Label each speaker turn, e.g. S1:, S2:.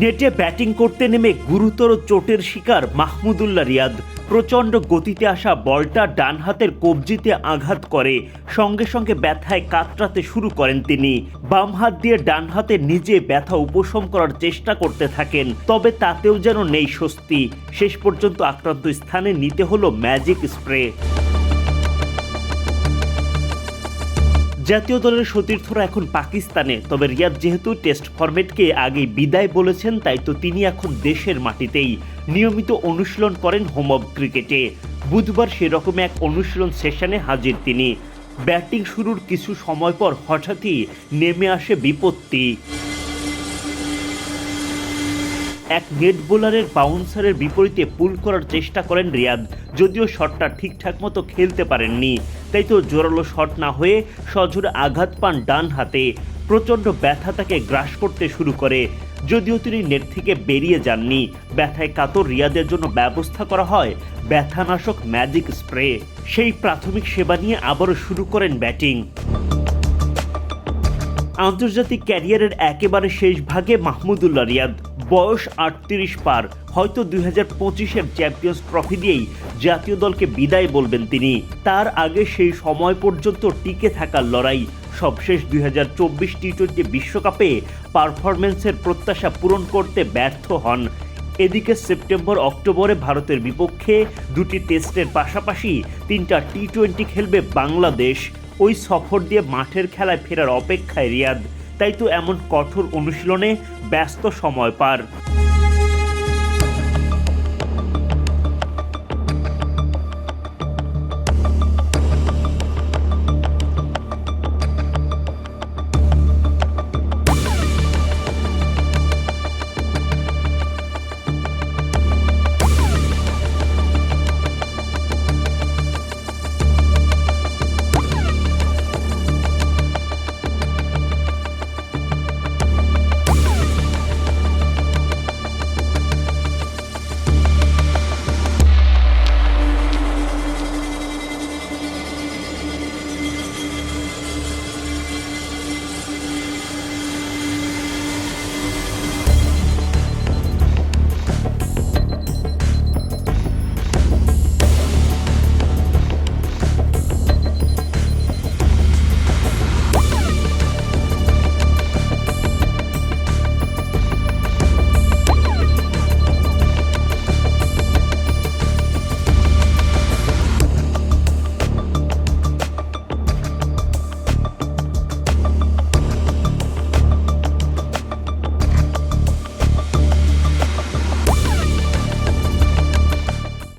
S1: নেটে ব্যাটিং করতে নেমে গুরুতর চোটের শিকার মাহমুদুল্লাহ রিয়াদ। প্রচণ্ড গতিতে আসা বলটা ডান হাতের কবজিতে আঘাত করে। সঙ্গে সঙ্গে ব্যথায় কাতরাতে শুরু করেন তিনি। বাম হাত দিয়ে ডান হাতে নিজে ব্যথা উপশম করার চেষ্টা করতে থাকেন, তবে তাতেও যেন নেই স্বস্তি। শেষ পর্যন্ত আক্রান্ত স্থানে নিতে হলো ম্যাজিক স্প্রে। জাতীয় দলের সতীর্থরা এখন পাকিস্তানে, তবে রিয়াদ যেহেতু টেস্ট ফরম্যাটকে আগে বিদায় বলেছেন, তাই তো তিনি এখন দেশের মাটিতেই নিয়মিত অনুশীলন করেন হোম অব ক্রিকেটে। বুধবার সেরকম এক অনুশীলন সেশনে হাজির তিনি। ব্যাটিং শুরুর কিছু সময় পর হঠাৎই নেমে আসে বিপত্তি। এক নেট বোলারের বাউন্সারের বিপরীতে পুল করার চেষ্টা করেন রিয়াদ, যদিও শটটা ঠিকঠাক মতো খেলতে পারেননি। তাই তো জোরালো শট না হয়ে সজোরে আঘাত পান ডান হাতে। প্রচণ্ড ব্যথা তাকে গ্রাস করতে শুরু করে। যদিও তিনি নেট থেকে বেরিয়ে যাননি। ব্যথায় কাতর রিয়াদের জন্য ব্যবস্থা করা হয় ব্যথানাশক ম্যাজিক স্প্রে। সেই প্রাথমিক সেবা নিয়ে আবারও শুরু করেন ব্যাটিং। আন্তর্জাতিক ক্যারিয়ারের একেবারে শেষ ভাগে মাহমুদুল্লাহ রিয়াদ। বয়স আটত্রিশ পার। হয়তো দুই হাজার পঁচিশের চ্যাম্পিয়ন্স ট্রফি দিয়েই জাতীয় দলকে বিদায় বলবেন তিনি। তার আগে সেই সময় পর্যন্ত টিকে থাকার লড়াই। সবশেষ দুই হাজার চব্বিশ টি টোয়েন্টি বিশ্বকাপে পারফরমেন্সের প্রত্যাশা পূরণ করতে ব্যর্থ হন। এদিকে সেপ্টেম্বর অক্টোবরে ভারতের বিপক্ষে দুটি টেস্টের পাশাপাশি তিনটা টি টোয়েন্টি খেলবে বাংলাদেশ। ওই সফর দিয়ে মাঠের খেলায় ফেরার অপেক্ষায় রিয়াদ। তাই তো এমন কঠোর অনুশীলনে ব্যস্ত সময় পার।